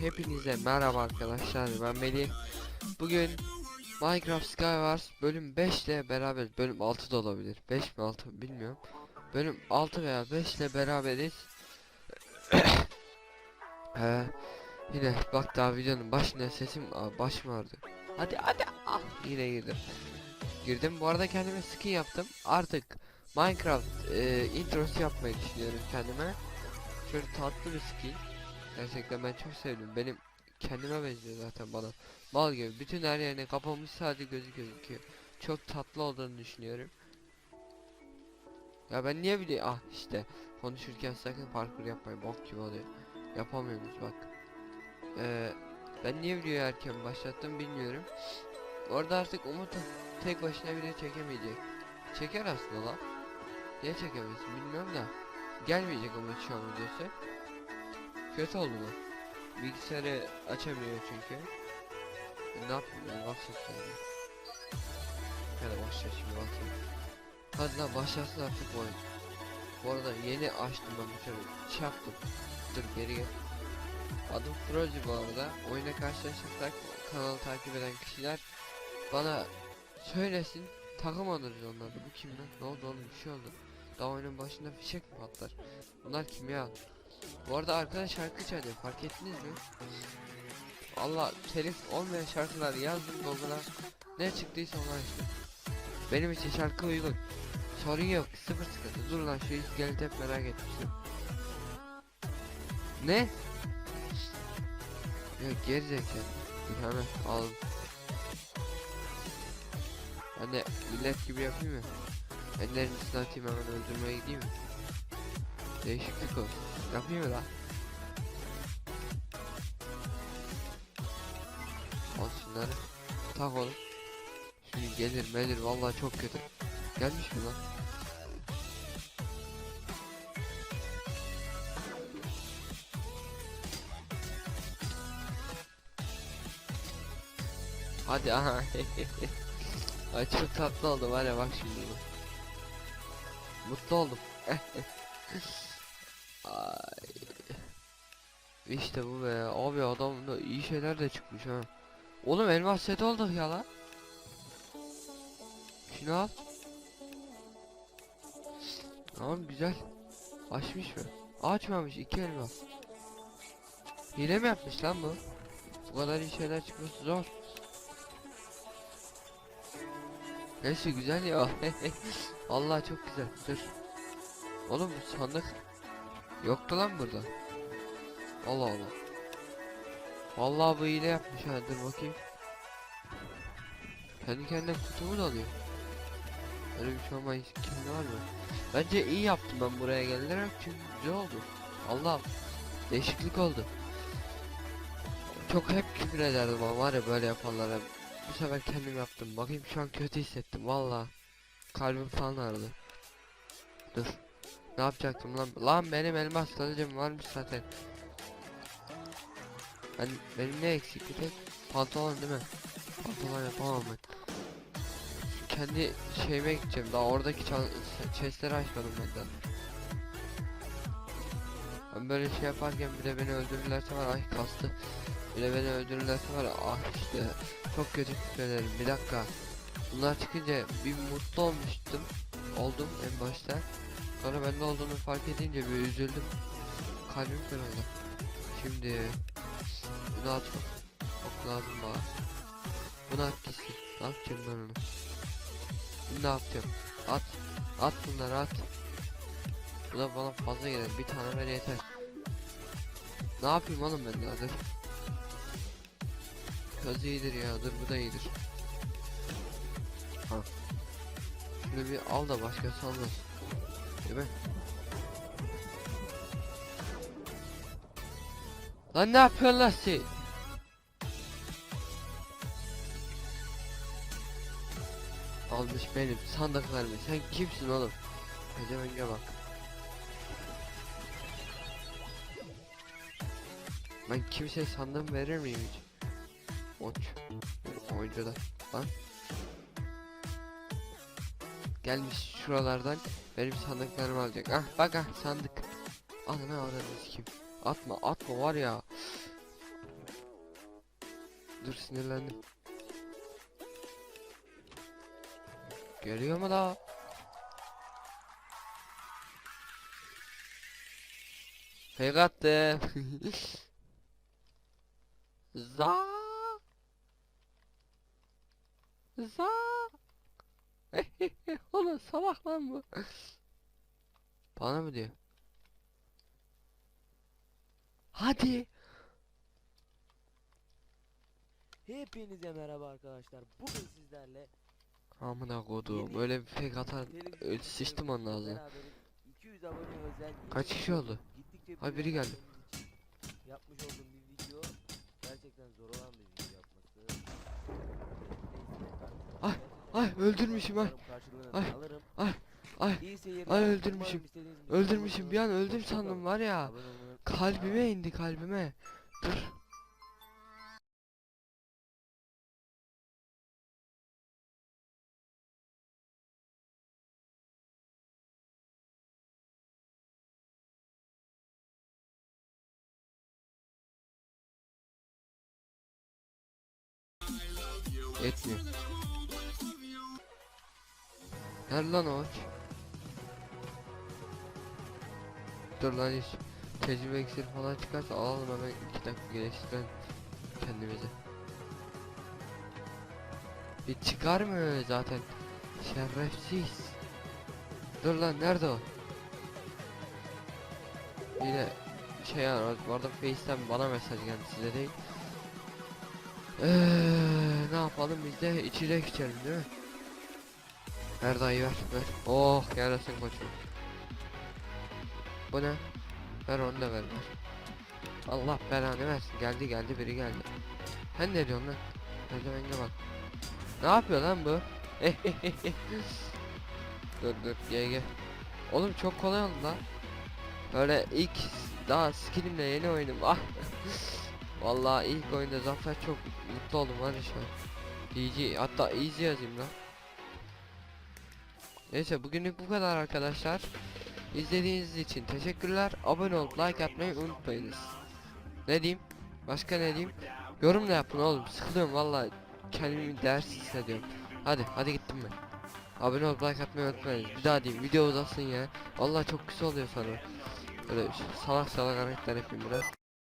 hepinize merhaba arkadaşlar. Ben Melih. Bugün Minecraft Skywars bölüm 5 ile beraber bölüm 6 da olabilir. 5 mi 6 mı bilmiyorum. Bölüm 6 veya 5 ile beraberiz. Ee, Yine bak daha videonun başında sesim Aa, başım ağrıdı Hadi hadi ah yine girdim. Girdim. Bu arada kendime skin yaptım. Artık Minecraft e, introsu yapmayı düşünüyorum kendime. Şöyle tatlı bir skin Gerçekten ben çok sevdim. Benim kendime benziyor zaten bana. Mal gibi. Bütün her yerine kapamış sadece gözü gözüküyor. Çok tatlı olduğunu düşünüyorum. Ya ben niye bile ah işte konuşurken sakın parkur yapmayın bok gibi oluyor. Yapamıyorsunuz bak. Ee, ben niye videoyu erken başlattım bilmiyorum. Orada artık Umut tek başına bile çekemeyecek. Çeker aslında lan. Niye çekemesin bilmiyorum da. Gelmeyecek Umut şu an videosu. Kötü oldu bu. Bilgisayarı açamıyor çünkü. E, ne yapayım ben WhatsApp sayıyor. Hadi başla şimdi WhatsApp. Hadi lan başlasın artık bu oyun. Bu arada yeni açtım ben bu şöyle yaptım. Dur geri gel. Adım Frozi bu arada. Oyuna karşılaşırsak kanalı takip eden kişiler bana söylesin takım alırız onlarda. Bu kim lan? Ne oldu oğlum bir şey oldu. Daha oyunun başında fişek mi patlar? Bunlar kim ya? Bu arada arkadaş şarkı çalıyor fark ettiniz mi? Allah telif olmayan şarkılar yazdım Google'a ne çıktıysa onlar işte. Benim için şarkı uygun. Sorun yok sıfır sıkıntı. Dur lan şu iskeleti hep merak etmiştim. Ne? Yok gerizekalı. Hemen alın. Ben de millet gibi yapayım mı? Ellerini üstüne atayım hemen öldürmeye gideyim mi? Değişiklik olsun. Yapayım mı lan? Al şunları. Tak. Şimdi gelir melir vallahi çok kötü. Gelmiş mi lan? Hadi aha. Ay çok tatlı oldu var ya bak şimdi. Mutlu oldum. Ay. İşte bu be abi adamda iyi şeyler de çıkmış ha. Oğlum elmas set olduk ya lan. Şunu al. Tamam güzel. Açmış mı? Açmamış iki elmas. Hile mi yapmış lan bu? Bu kadar iyi şeyler çıkması zor. Neyse güzel ya. Allah çok güzel. Dur. Oğlum bu sandık yoktu lan burada. Allah Allah. Vallahi bu hile yapmış ha dur bakayım. Kendi kendine kutumu da alıyor. Öyle bir şey olmayı kimde var mı? Bence iyi yaptım ben buraya gelerek çünkü güzel oldu. Allah değişiklik oldu. Çok hep küfür ederdim ama var ya böyle yapanlara. Bu sefer kendim yaptım. Bakayım şu an kötü hissettim valla. Kalbim falan ağrıdı. Dur. Ne yapacaktım lan? Lan benim elmas kılıcım varmış zaten. Ben benim ne eksik bir tek pantolon değil mi? Pantolon yapamam ben. Kendi şeyime gideceğim. Daha oradaki chestleri açmadım benden. Ben böyle şey yaparken bir de beni öldürürlerse var ay kastı. Bir de beni öldürürlerse var ah işte çok kötü küfrederim bir dakika. Bunlar çıkınca bir mutlu olmuştum. Oldum en başta. Sonra bende olduğunu fark edince bir üzüldüm. Kalbim kırıldı. Şimdi bunu at çok lazım bana. Bunu at gitsin. Ne yapacağım ben onu? Şimdi ne yapacağım? At. At bunları at. Bu da bana fazla gelir. Bir tane ver yeter. Ne yapayım oğlum ben daha dur. Köz iyidir ya. Dur bu da iyidir. Ha. Şunu bir al da başkası almasın. Değil mi? Lan ne yapıyorsun lan sen? Almış benim sandıklarımı. Sen kimsin oğlum? Pezevenge bak. Ben kimseye sandığım verir miyim hiç? Oç. Oyuncuda. Lan. Gelmiş şuralardan benim sandıklarımı alacak. Ah bak ah sandık. Ananı avradınız kim? Atma atma var ya. Dur sinirlendim. Geliyor mu da? Fake attı. Za. Za. Oğlum salak lan bu. Bana mı diyor? Hadi. Hepinize merhaba arkadaşlar. Bugün sizlerle Amına kodum Yeni öyle bir fake atar sıçtım onun ağzına. beraberiz. 200 abone özel yeni Kaç kişi oldu? Ay, biri geldi. Yapmış olduğum bir video gerçekten zor olan bir video yapması. Ay, öldürmüşüm, ay. Ay, ay, ay, ay, öldürmüşüm, Öldürmüşüm bir an öldüm sandım var ya. Kalbime indi kalbime. Dur. Yetmiyor. Nerede lan o? Dur lan hiç tecrübe iksiri falan çıkarsa alalım hemen 2 dakika geliştirelim kendimizi. Bir çıkar mı zaten? Şerefsiz. Dur lan nerede o? Yine şey var bu arada Face'ten bana mesaj geldi size değil. Eee ne yapalım biz de içecek içelim değil mi? Ver dayı ver ver. Oh yarasın koçum. Bu ne? Ver onu da ver ver. Allah belanı versin. Geldi geldi biri geldi. Sen ne diyorsun lan? Özlemenge bak. Ne yapıyor lan bu? dur dur gel gel. Oğlum çok kolay oldu lan. Böyle ilk daha skillimle yeni oyunum. Ah. Vallahi ilk oyunda zafer çok mutlu oldum var ya şu an. GG hatta easy yazayım lan. Neyse bugünlük bu kadar arkadaşlar. İzlediğiniz için teşekkürler. Abone olup like atmayı unutmayınız. Ne diyeyim? Başka ne diyeyim? Yorum da yapın oğlum. Sıkılıyorum vallahi. Kendimi değersiz hissediyorum. Hadi hadi gittim ben. Abone olup like atmayı unutmayınız. Bir daha diyeyim video uzasın ya. Vallahi çok güzel oluyor sonra. Böyle salak salak hareketler yapayım biraz.